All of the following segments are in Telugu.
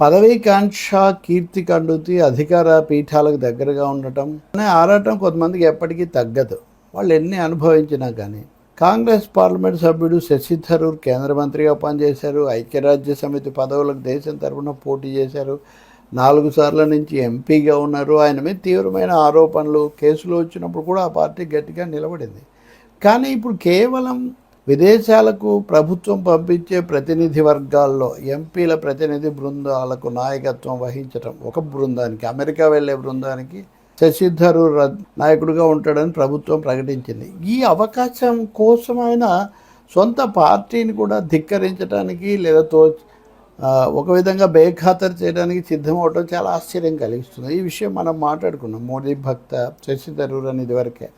పదవీకాంక్ష కీర్తి కండుతి అధికార పీఠాలకు దగ్గరగా ఉండటం అనే ఆరాటం కొంతమందికి ఎప్పటికీ తగ్గదు. వాళ్ళు ఎన్ని అనుభవించినా కానీ. కాంగ్రెస్ పార్లమెంట్ సభ్యుడు శశి థరూర్ కేంద్ర మంత్రిగా పనిచేశారు. ఐక్యరాజ్య సమితి పదవులకు దేశం తరఫున పోటీ చేశారు. నాలుగు సార్ల నుంచి ఎంపీగా ఉన్నారు. ఆయన మీద తీవ్రమైన ఆరోపణలు కేసులు వచ్చినప్పుడు కూడా ఆ పార్టీ గట్టిగా నిలబడింది. కానీ ఇప్పుడు కేవలం విదేశాలకు ప్రభుత్వం పంపించే ప్రతినిధి వర్గాల్లో ఎంపీల ప్రతినిధి బృందాలకు నాయకత్వం వహించటం ఒక బృందానికి అమెరికా వెళ్ళే బృందానికి శశిధరూర్ రద్- నాయకుడిగా ఉంటాడని ప్రభుత్వం ప్రకటించింది. ఈ అవకాశం కోసమైన సొంత పార్టీని కూడా ధిక్కరించడానికి లేదా తో ఒక విధంగా బేఖాతరు చేయడానికి సిద్ధమవటం చాలా ఆశ్చర్యం కలిగిస్తుంది. ఈ విషయం మనం మాట్లాడుకున్నాం. మోడీ భక్త శశి థరూర్ అని ఇదివరకే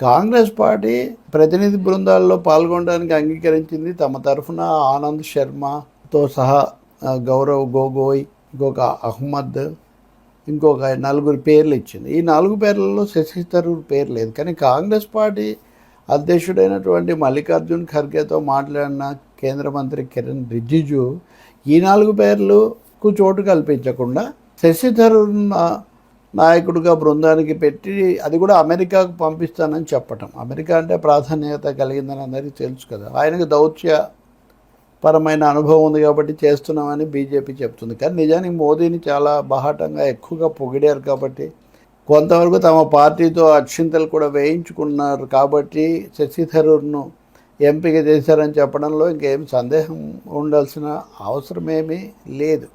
కాంగ్రెస్ పార్టీ ప్రతినిధి బృందాల్లో పాల్గొనడానికి అంగీకరించింది తమ తరఫున ఆనంద్ శర్మతో సహా గౌరవ్ గోగోయ్ ఇంకొక అహ్మద్ ఇంకొక నలుగురు పేర్లు ఇచ్చింది. ఈ నాలుగు పేర్లలో శశి తరూర్ పేరు లేదు. కానీ కాంగ్రెస్ పార్టీ అధ్యక్షుడైనటువంటి మల్లికార్జున్ ఖర్గేతో మాట్లాడిన కేంద్ర మంత్రి కిరణ్ రిజిజు ఈ నాలుగు పేర్లకు చోటు కల్పించకుండా శశి థరూర్ నాయకుడిగా బృందానికి పెట్టి అది కూడా అమెరికాకు పంపిస్తానని చెప్పటం. అమెరికా అంటే ప్రాధాన్యత కలిగిందని అందరికీ తెలుసు కదా. ఆయనకు దౌత్య పరమైన అనుభవం ఉంది కాబట్టి చేస్తున్నామని బీజేపీ చెప్తుంది. కానీ నిజానికి మోదీని చాలా బాహాటంగా ఎక్కువగా పొగిడారు కాబట్టి కొంతవరకు తమ పార్టీతో అక్షింతలు కూడా వేయించుకున్నారు కాబట్టి శశి థరూర్ను ఎంపిక చేశారని చెప్పడంలో ఇంకేం సందేహం ఉండాల్సిన అవసరమేమీ లేదు.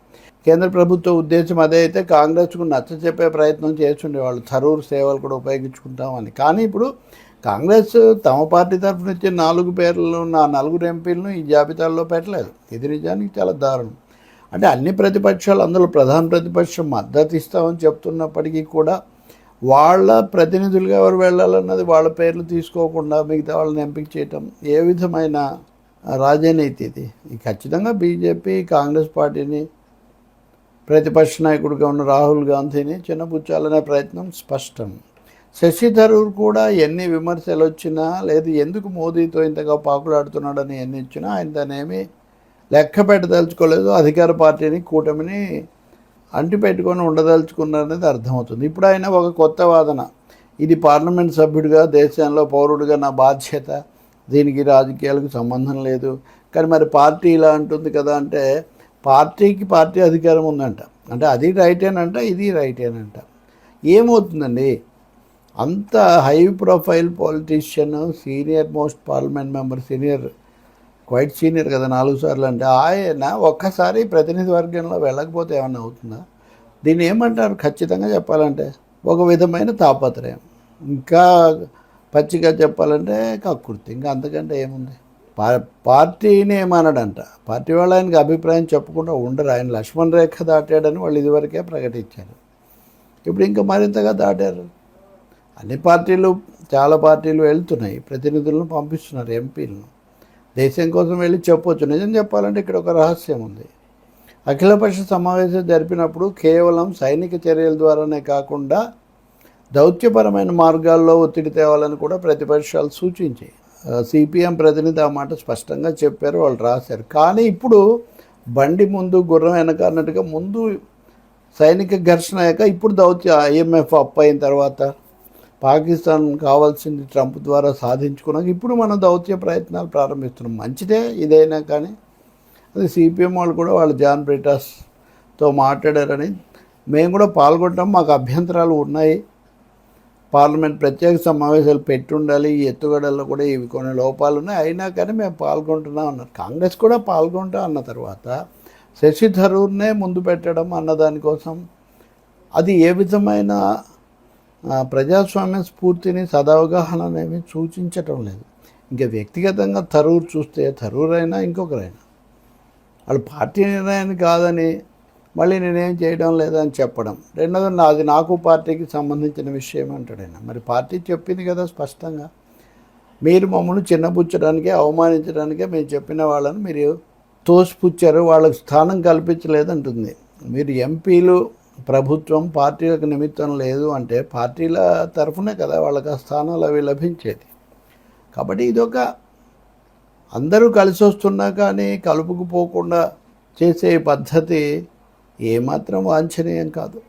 కేంద్ర ప్రభుత్వ ఉద్దేశం అదే అయితే కాంగ్రెస్కు నచ్చ చెప్పే ప్రయత్నం చేస్తుండేవాళ్ళు. థరూర్ సేవలు కూడా ఉపయోగించుకుంటామని. కానీ ఇప్పుడు కాంగ్రెస్ తమ పార్టీ తరఫున ఇచ్చే నాలుగు పేర్లు నా నలుగురు ఎంపీలను ఈ జాబితాల్లో పెట్టలేదు. ఇది నిజానికి చాలా దారుణం. అంటే అన్ని ప్రతిపక్షాలు అందులో ప్రధాన ప్రతిపక్షం మద్దతు ఇస్తామని చెప్తున్నప్పటికీ కూడా వాళ్ళ ప్రతినిధులుగా ఎవరు వెళ్ళాలన్నది వాళ్ళ పేర్లు తీసుకోకుండా మిగతా వాళ్ళని ఎంపిక చేయటం ఏ విధమైన రాజనీతి ఇది? ఖచ్చితంగా బీజేపీ కాంగ్రెస్ పార్టీని ప్రతిపక్ష నాయకుడిగా ఉన్న రాహుల్ గాంధీని చిన్నపుచ్చాలనే ప్రయత్నం స్పష్టం. శశి థరూర్ కూడా ఎన్ని విమర్శలు వచ్చినా లేదు ఎందుకు మోదీతో ఇంతగా పాకులాడుతున్నాడని ఎన్ని ఇచ్చినా ఆయన దానేమి లెక్క పెట్టదలుచుకోలేదు. అధికార పార్టీని కూటమిని అంటిపెట్టుకొని ఉండదలుచుకున్నారనేది అర్థమవుతుంది. ఇప్పుడు ఆయన ఒక కొత్త వాదన. ఇది పార్లమెంట్ సభ్యుడిగా దేశంలో పౌరుడిగా నా బాధ్యత. దీనికి రాజకీయాలకు సంబంధం లేదు. కానీ మరి పార్టీ ఇలా అంటుంది కదా అంటే పార్టీకి పార్టీ అధికారం ఉందంట. అంటే అది రైటేనంట ఇది రైటేనంట ఏమవుతుందండి? అంత high profile politician senior most parliament member senior quite senior కదా నాలుగు సార్లు అంటే ఆయన ఒక్కసారి ప్రతినిధి వర్గంలో వెళ్ళకపోతే ఏమన్నా అవుతుందా? దీన్ని ఏమంటారు? ఖచ్చితంగా చెప్పాలంటే ఒక విధమైన తాపత్రయం. ఇంకా పచ్చిగా చెప్పాలంటే కక్కుర్తి ఇంకా అంతకంటే ఏముంది? పా పార్టీని ఏమన్నాడంట పార్టీ వాళ్ళు ఆయనకి అభిప్రాయం చెప్పకుండా ఉండరు. ఆయన లక్ష్మణ్ రేఖ దాటాడని వాళ్ళు ఇదివరకే ప్రకటించారు. ఇప్పుడు ఇంకా మరింతగా దాటారు. అన్ని పార్టీలు చాలా పార్టీలు వెళ్తున్నాయి. ప్రతినిధులను పంపిస్తున్నారు ఎంపీలను. దేశం కోసం వెళ్ళి చెప్పొచ్చు. నిజం చెప్పాలంటే ఇక్కడ ఒక రహస్యం ఉంది. అఖిలపక్ష సమావేశం జరిపినప్పుడు కేవలం సైనిక చర్యల ద్వారానే కాకుండా దౌత్యపరమైన మార్గాల్లో ఒత్తిడి తేవాలని కూడా ప్రతిపక్షాలు సూచించాయి. సిపిఎం ప్రతినిధి ఆ మాట స్పష్టంగా చెప్పారు వాళ్ళు రాశారు. కానీ ఇప్పుడు బండి ముందు గుర్రం వెనక అన్నట్టుగా ముందు సైనిక ఘర్షణ అయ్యాక ఇప్పుడు దౌత్య ఐఎంఎఫ్ అప్ అయిన తర్వాత పాకిస్తాన్ కావాల్సింది ట్రంప్ ద్వారా సాధించుకున్నాక ఇప్పుడు మనం దౌత్య ప్రయత్నాలు ప్రారంభిస్తున్నాం. మంచిదే ఇదైనా కానీ. అది సిపిఎం వాళ్ళు కూడా వాళ్ళు జాన్ బ్రిటాస్తో మాట్లాడారని. మేము కూడా పాల్గొంటాం మాకు అభ్యంతరాలు ఉన్నాయి. పార్లమెంట్ ప్రత్యేక సమావేశాలు పెట్టుండాలి ఈ ఎత్తుగడల్లో కూడా ఇవి కొన్ని లోపాలు ఉన్నాయి అయినా కానీ మేము పాల్గొంటున్నాం అన్నారు. కాంగ్రెస్ కూడా పాల్గొంటాం అన్న తర్వాత శశి థరూర్నే ముందు పెట్టడం అన్న దానికోసం అది ఏ విధమైన ప్రజాస్వామ్య స్ఫూర్తిని సదవగాహన అనేవి సూచించటం లేదు. ఇంకా వ్యక్తిగతంగా థరూర్ చూస్తే థరూర్ అయినా ఇంకొకరైనా. వాళ్ళు పార్టీ నిర్ణయాన్ని కాదని మళ్ళీ నేనేం చేయడం లేదని చెప్పడం. రెండోది నాది నాకు పార్టీకి సంబంధించిన విషయం అంటాడు ఆయన. మరి పార్టీ చెప్పింది కదా స్పష్టంగా. మీరు మమ్మల్ని చిన్నపుచ్చడానికి అవమానించడానికే మేము చెప్పిన వాళ్ళని మీరు తోసిపుచ్చారు వాళ్ళకి స్థానం కల్పించలేదంటుంది. మీరు ఎంపీలు ప్రభుత్వం పార్టీలకు నిమిత్తం లేదు అంటే పార్టీల తరఫునే కదా వాళ్ళకి ఆ స్థానాలు అవి లభించేది. కాబట్టి ఇదొక అందరూ కలిసి వస్తున్నా కానీ కలుపుకుపోకుండా చేసే పద్ధతి ఏమాత్రం వాంఛనీయం కాదు.